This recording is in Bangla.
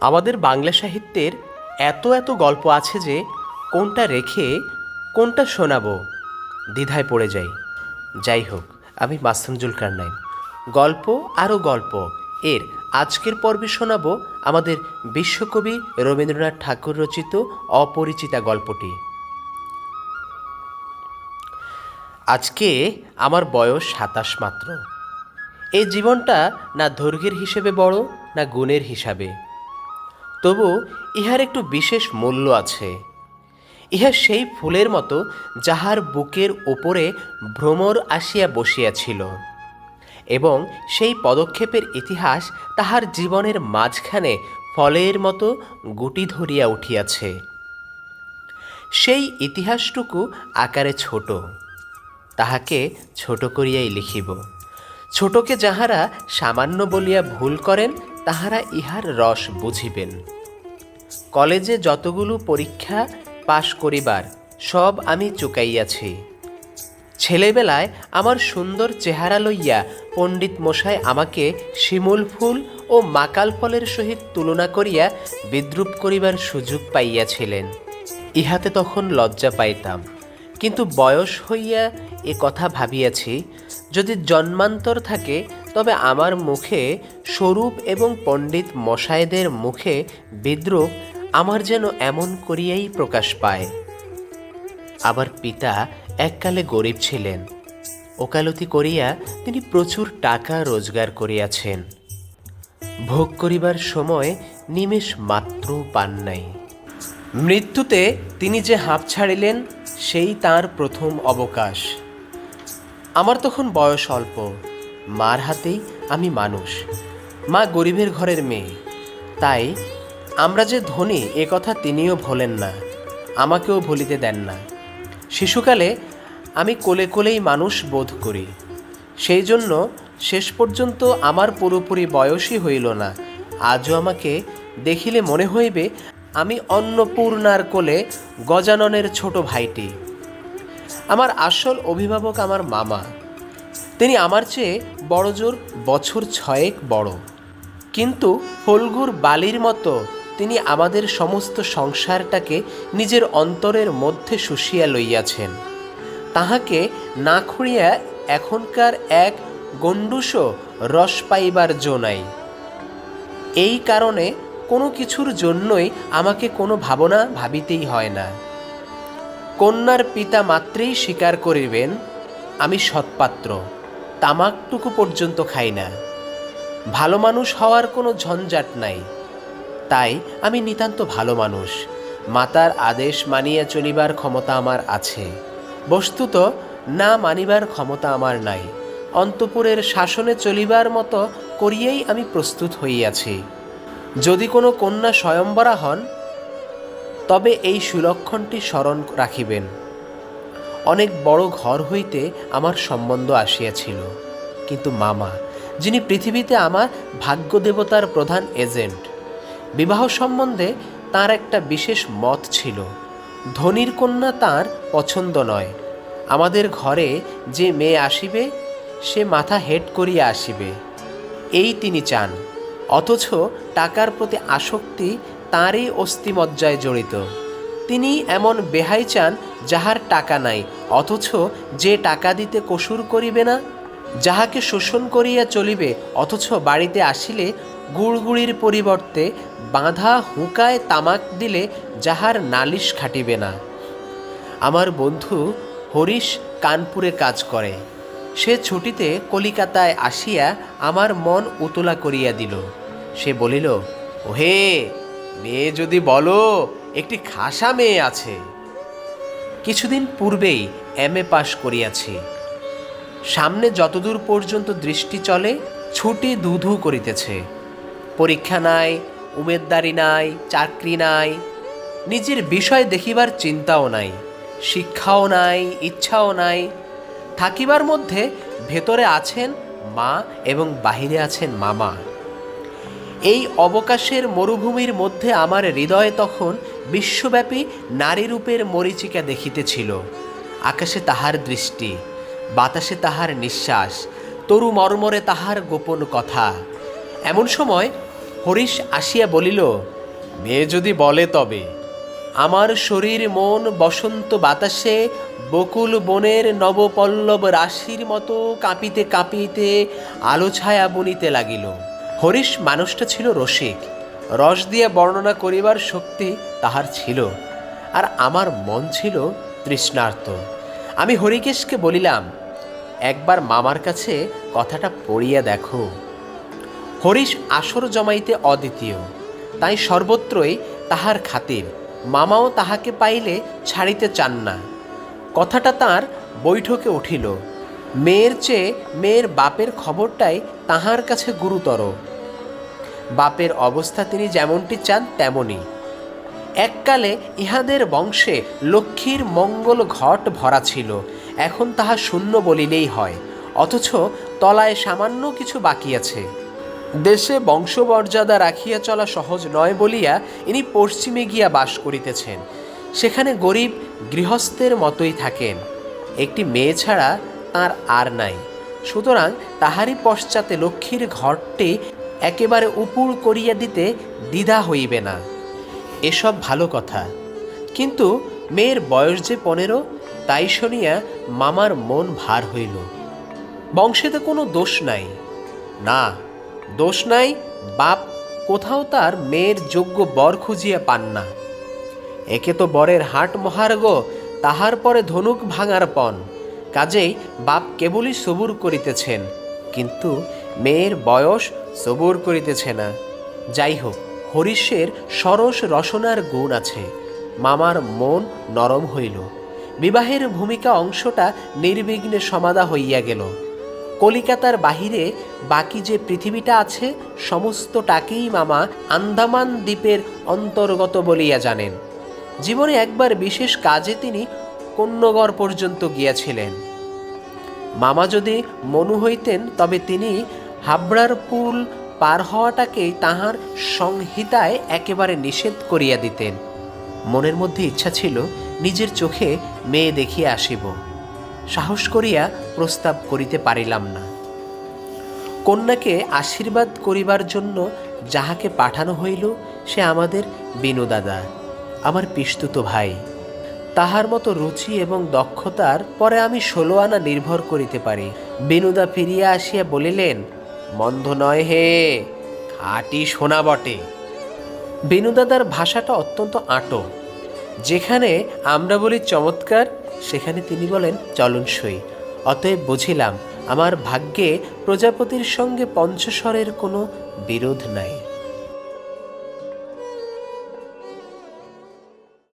আমাদের বাংলা সাহিত্যের এত এত গল্প আছে যে কোনটা রেখে কোনটা শোনাবো দ্বিধায় পড়ে যাই। যাই হোক, আমি মাসুম জুলকার নাইম। গল্প আরও গল্প। এর আজকের পর্বে শোনাবো আমাদের বিশ্বকবি রবীন্দ্রনাথ ঠাকুর রচিত অপরিচিতা গল্পটি। আজকে আমার বয়স সাতাশ মাত্র। এই জীবনটা না দৈর্ঘ্যের হিসেবে বড়, না গুণের হিসাবে। তবু ইহার একটু বিশেষ মূল্য আছে। ইহা সেই ফুলের মতো যাহার বুকের ওপরে ভ্রমর আসিয়া বসিয়াছিল এবং সেই পদক্ষেপের ইতিহাস তাহার জীবনের মাঝখানে ফলের মতো গুটি ধরিয়া উঠিয়াছে। সেই ইতিহাসটুকু আকারে ছোট, তাহাকে ছোট করিয়াই লিখিব। ছোটকে যাহারা সামান্য বলিয়া ভুল করেন তাহারা ইহার রস বুঝিবেন। কলেজে যতগুলো পরীক্ষা পাশ করিবার, সব আমি চুকাইয়াছি। ছেলেবেলায় আমার সুন্দর চেহারা লইয়া পণ্ডিত মশাই আমাকে শিমুল ফুল ও মাকাল ফলের সহিত তুলনা করিয়া বিদ্রুপ করিবার সুযোগ পাইয়াছিলেন। ইহাতে তখন লজ্জা পাইতাম। কিন্তু বয়স হইয়া এ কথা ভাবিয়াছি, যদি জন্মান্তর থাকে তবে আমার মুখে স্বরূপ এবং পণ্ডিত মশায়েদের মুখে বিদ্রুপ আমার যেন এমন করিয়াই প্রকাশ পায়। আবার পিতা এককালে গরিব ছিলেন। ওকালতি করিয়া তিনি প্রচুর টাকা রোজগার করিয়াছেন। ভোগ করিবার সময় নিমেষ মাত্র পান নাই। মৃত্যুতে তিনি যে হাঁপ ছাড়িলেন, সেই তার প্রথম অবকাশ। আমার তখন বয়স অল্প। মার হাতেই আমি মানুষ। মা গরিবের ঘরের মেয়ে। তাই আমরা যে ধনী, এ কথা তিনিও ভোলেন না, আমাকেও ভুলিতে দেন না। শিশুকালে আমি কোলে কোলেই মানুষ বোধ করি। সেই জন্য শেষ পর্যন্ত আমার পুরোপুরি বয়সই হইল না। আজও আমাকে দেখিলে মনে হইবে, আমি অন্নপূর্ণার কোলে গজাননের ছোট ভাইটি। আমার আসল অভিভাবক আমার মামা। তিনি আমার চেয়ে বড়জোর বছর ছয়েক বড়। কিন্তু ফলগুর বালির মতো তিনি আমাদের সমস্ত সংসারটাকে নিজের অন্তরের মধ্যে শুষিয়া লইয়াছেন। তাহাকে না খুঁড়িয়া এখনকার এক গণ্ডুসও রস পাইবার জো নাই। এই কারণে কোনো কিছুর জন্যই আমাকে কোনো ভাবনা ভাবিতেই হয় না। কন্যার পিতা মাত্রেই স্বীকার করিবেন, আমি সৎপাত্র। তামাকটুকু পর্যন্ত খাই না। ভালো মানুষ হওয়ার কোনো ঝঞ্ঝাট নাই। তাই আমি নিতান্ত ভালো মানুষ। মাতার আদেশ মানিয়া চলিবার ক্ষমতা আমার আছে। বস্তুত না মানিবার ক্ষমতা আমার নাই। অন্তপুরের শাসনে চলিবার মতো করিয়েই আমি প্রস্তুত হইয়াছি। যদি কোনো কন্যা স্বয়ম্বরা হন, তবে এই সুলক্ষণটি স্মরণ রাখিবেন। অনেক বড় ঘর হইতে আমার সম্বন্ধ আসিয়াছিল। কিন্তু মামা, যিনি পৃথিবীতে আমার ভাগ্য দেবতার প্রধান এজেন্ট, বিবাহ সম্বন্ধে তার একটা বিশেষ মত ছিল। ধনির কন্যা তার পছন্দ নয়। আমাদের ঘরে যে মেয়ে আসিবে, সে মাথা হেড করিয়া আসিবে। এই তিনি চান, অথচ টাকার প্রতি আসক্তি তাঁরই অস্থিমজ্জায় জড়িত। তিনি এমন বেহাই চান যাহার টাকা নাই, অথচ যে টাকা দিতে কসুর করিবে না, যাহাকে শোষণ করিয়া চলিবে, অথচ বাড়িতে আসিলে গুড়গুড়ির পরিবর্তে বাঁধা হুঁকায় তামাক দিলে যাহার নালিশ খাটিবে না। আমার বন্ধু হরিশ কানপুরে কাজ করে। সে ছুটিতে কলিকাতায় আসিয়া আমার মন উতলা করিয়া দিল। সে বলিল, ওহে, মেয়ে যদি বলো একটি খাসা মেয়ে আছে। কিছুদিন পূর্বেই এম এ পাশ করিয়াছি। সামনে যতদূর পর্যন্ত দৃষ্টি চলে, ছুটি দুধু করিতেছে। পরীক্ষা নাই উমেদদারি নাই, চাকরি নাই, নিজের বিষয় দেখিবার চিন্তাও নাই, শিক্ষাও নাই, ইচ্ছাও নাই, থাকিবার মধ্যে ভেতরে আছেন মা এবং বাহিরে আছেন মামা। এই অবকাশের মরুভূমির মধ্যে আমার হৃদয়ে তখন বিশ্বব্যাপী নারীরূপের মরিচিকা দেখিতেছিল। আকাশে তাহার দৃষ্টি, বাতাসে তাহার নিঃশ্বাস, তরু মর্মরে তাহার গোপন কথা। এমন সময় হরিশ আসিয়া বলিল, মেয়ে যদি বলে তবে, আমার শরীর মন বসন্ত বাতাসে বকুল বনের নবপল্লব রাশির মতো কাঁপিতে কাঁপিতে আলো ছায়া বনিতে লাগিল। হরিশ মানুষটা ছিল রসিক। রস দিয়ে বর্ণনা করিবার শক্তি তাহার ছিল। আর আমার মন ছিল তৃষ্ণার্ত। আমি হরিকেশকে বলিলাম, একবার মামার কাছে কথাটা পড়িয়া দেখো। হরিশ আসর জমাইতে অদ্বিতীয়। তাই সর্বত্রই তাহার খাতির। মামাও তাহাকে পাইলে ছাড়িতে চান না। কথাটা তার বৈঠকে উঠিল। মেয়ের চেয়ে মেয়ের বাপের খবরটাই তাহার কাছে গুরুতর। বাপের অবস্থা তিনি যেমনটি চান তেমনই। এককালে ইহাদের বংশে লক্ষ্মীর মঙ্গল ঘট ভরা ছিল, এখন তাহা শূন্য বলিলেই হয়, অথচ তলায় সামান্য কিছু বাকি আছে। দেশে বংশমর্যাদা রাখিয়া চলা সহজ নয় বলিয়া ইনি পশ্চিমে গিয়া বাস করিতেছেন। সেখানে গরিব গৃহস্থের মতোই থাকেন। একটি মেয়ে ছাড়া তার আর নাই। সুতরাং তাহারই পশ্চাতে লক্ষ্মীর ঘরটি একেবারে উপুড় করিয়া দিতে দ্বিধা হইবে না। এসব ভালো কথা। কিন্তু মেয়ের বয়স যে পনেরো, তাই শুনিয়া মামার মন ভার হইল। বংশেতে কোনো দোষ নাই। না, দোষ নাই, বাপ কোথাও তার মেয়ের যোগ্য বর খুঁজিয়া পান না। একে তো বরের হাট মহার্গ তাহার পরে ধনুক ভাঙার পণ। কাজেই বাপ কেবলই সবুর করিতেছেন, কিন্তু মেয়ের বয়স সবুর করিতেছে না যাই হোক হরিশের সরস রসনার গুণ আছে, মামার মন নরম হইল। বিবাহের ভূমিকা অংশটা নির্বিঘ্নে সমাধা হইয়া গেল। কলিকাতার বাহিরে বাকি যে পৃথিবীটা আছে, সমস্তটাকেই মামা আন্দামান দ্বীপের অন্তর্গত বলিয়া জানেন। জীবনে একবার বিশেষ কাজে তিনি কন্যগড় পর্যন্ত গিয়াছিলেন। মামা যদি মনু হইতেন, তবে তিনি হাবড়ার পুল পার হওয়াটাকেই তাহার সংহিতায় একেবারে নিষেধ করিয়া দিতেন। মনের মধ্যে ইচ্ছা ছিল, নিজের চোখে মেয়ে দেখিয়া আসিব। সাহস করিয়া প্রস্তাব করিতে পারিলাম না। কন্যাকে আশীর্বাদ করিবার জন্য যাহাকে পাঠানো হইল, সে আমাদের বিনু দাদা আমার পিস্তুত ভাই। তাহার মতো রুচি এবং দক্ষতার পরে আমি ষোলো আনা নির্ভর করিতে পারি। বিনুদা ফিরিয়া আসিয়া বলিলেন, মন্দ নয় হে, খাটি সোনা বটে। বেনুদাদার ভাষাটা অত্যন্ত আঁটো। যেখানে আমরা বলি চমৎকার, সেখানে তিনি বলেন চলনসই। অতএব বুঝিলাম, আমার ভাগ্যে প্রজাপতির সঙ্গে পঞ্চস্বরের কোনো বিরোধ নাই।